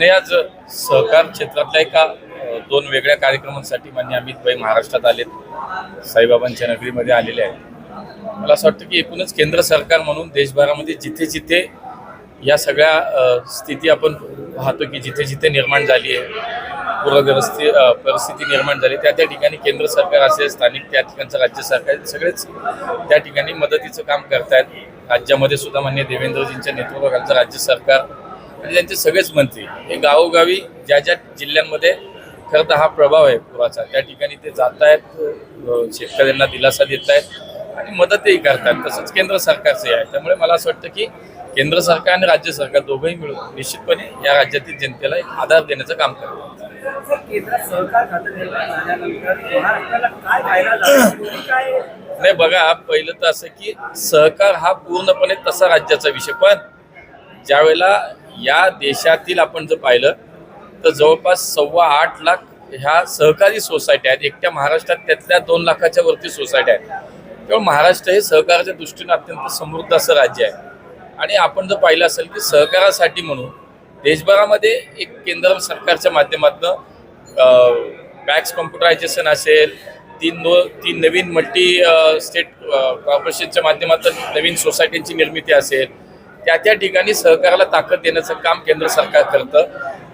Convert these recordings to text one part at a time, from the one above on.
नाही आज सहकार क्षेत्रातल्या एका दोन वेगळ्या कार्यक्रमांसाठी मान्य अमितभाई महाराष्ट्रात आलेत. साईबाबांच्या नगरीमध्ये आलेले आहेत. मला असं वाटतं की एकूणच केंद्र सरकार म्हणून देशभरामध्ये जिथे जिथे या सगळ्या स्थिती आपण पाहतो की जिथे जिथे निर्माण झाली आहे पूरग्रस्ती परिस्थिती निर्माण झाली त्या त्या ठिकाणी केंद्र सरकार असेल स्थानिक त्या ठिकाणचं राज्य सरकार सगळेच त्या ठिकाणी मदतीचं काम करतायत. राज्यामध्ये सुद्धा मान्य देवेंद्रजींच्या नेतृत्वाखालचं राज्य सरकार आणि त्यांचे सगळेच मंत्री. हे गावोगावी ज्या ज्या जिल्ह्यांमध्ये खरं तर हा प्रभाव आहे पुराचा त्या ठिकाणी ते जात आहेत शेतकऱ्यांना दिलासा देत आहेत आणि मदतही करतात. तसंच केंद्र सरकारचे आहे. त्यामुळे मला असं वाटतं की केंद्र सरकार आणि राज्य सरकार दोघंही मिळून निश्चितपणे या राज्यातील जनतेला एक आधार देण्याचं काम करतात. नाही बघा पहिलं तर असं की सहकार हा पूर्णपणे तसा राज्याचा विषय. पण ज्यावेळेला या देशातील आपण जर पाहिलं तर जवळपास सव्वा आठ लाख ह्या सहकारी सोसायटी आहेत. एकट्या महाराष्ट्रात त्यातल्या दोन लाखाच्या वरती सोसायटी आहेत. तेव्हा महाराष्ट्र हे सहकाराच्या दृष्टीने अत्यंत समृद्ध असं राज्य आहे. आणि आपण जर पाहिलं असेल की सहकारासाठी म्हणून देशभरामध्ये एक केंद्र सरकारच्या माध्यमातून बॅक्स कॉम्प्युटरायझेशन असेल तीन नो तीन नवीन मल्टी स्टेट कॉर्पोरेशनच्या माध्यमातून नवीन सोसायटींची निर्मिती असेल त्या त्या ठिकाणी सहकाराला ताकद देण्याचं काम केंद्र सरकार करतं.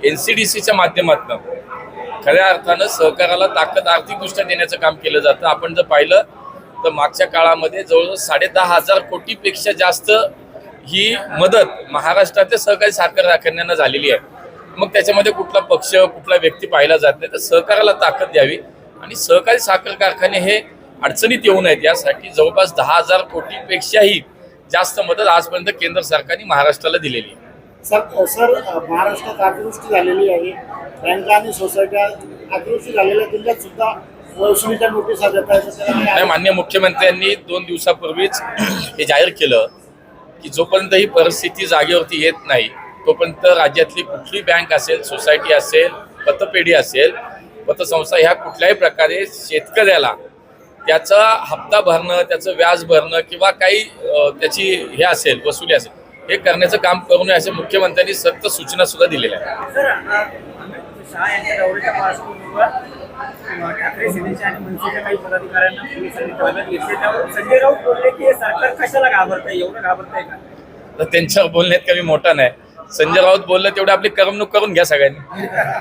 एन सी डी सीच्या माध्यमातून. खऱ्या अर्थानं सहकाराला ताकद आर्थिकदृष्ट्या देण्याचं काम केलं जातं. आपण जर पाहिलं तर मागच्या काळामध्ये जवळजवळ साडे दहा हजार कोटीपेक्षा जास्त ही मदत महाराष्ट्रातल्या सहकारी साखर कारखान्यांना झालेली आहे. मग त्याच्यामध्ये कुठला पक्ष कुठला व्यक्ती पाहिला जात नाही. तर सहकाराला ताकद द्यावी आणि सहकारी साखर कारखाने हे अडचणीत येऊ नयेत. यासाठी जवळपास दहा हजार कोटीपेक्षाही जास्त मदत आजपर्यंत केंद्र सरकारने महाराष्ट्राला दिलेली आहे. सर सर महाराष्ट्रात अतिवृष्टी झालेली आहे. बँका आणि सोसायट्या अतिवृष्टी झालेल्या जिल्ह्यात सुद्धा नोटिसा देत आहेत. मान्य मुख्यमंत्र्यांनी दोन दिवसापूर्वीच हे जाहीर केलं की जोपर्यंत ही परिस्थिती जागेवरती येत नाही तोपर्यंत राज्यातली कुठली बँक असेल सोसायटी असेल पतपेढी असेल पतसंस्था ह्या कुठल्याही प्रकारे शेतकऱ्याला त्याचा हप्ता भरणं त्याचं व्याज भरणं किंवा काही त्याची हे असेल वसुली असेल हे करण्याचं काम करू नये असे मुख्यमंत्र्यांनी सक्त सूचना सुद्धा दिलेल्या आहेत. सर आता अमित शहा यांच्या दौऱ्याच्या पार्श्वभूमीवर अं, ठाकरे सेनेचे आणि मनसेच्या काही पदाधिकाऱ्यांना पोलिसांनी ताब्यात घेतले त्यावर संजय राऊत बोलले की हे सरकार कशाला घाबरतंय एवढं घाबरतंय का? तर त्यांच्यावर बोलण्यात कमी मोठा नाही. संजय राऊत बोललं तेवढे आपली करमणूक करून घ्या सगळ्यांनी.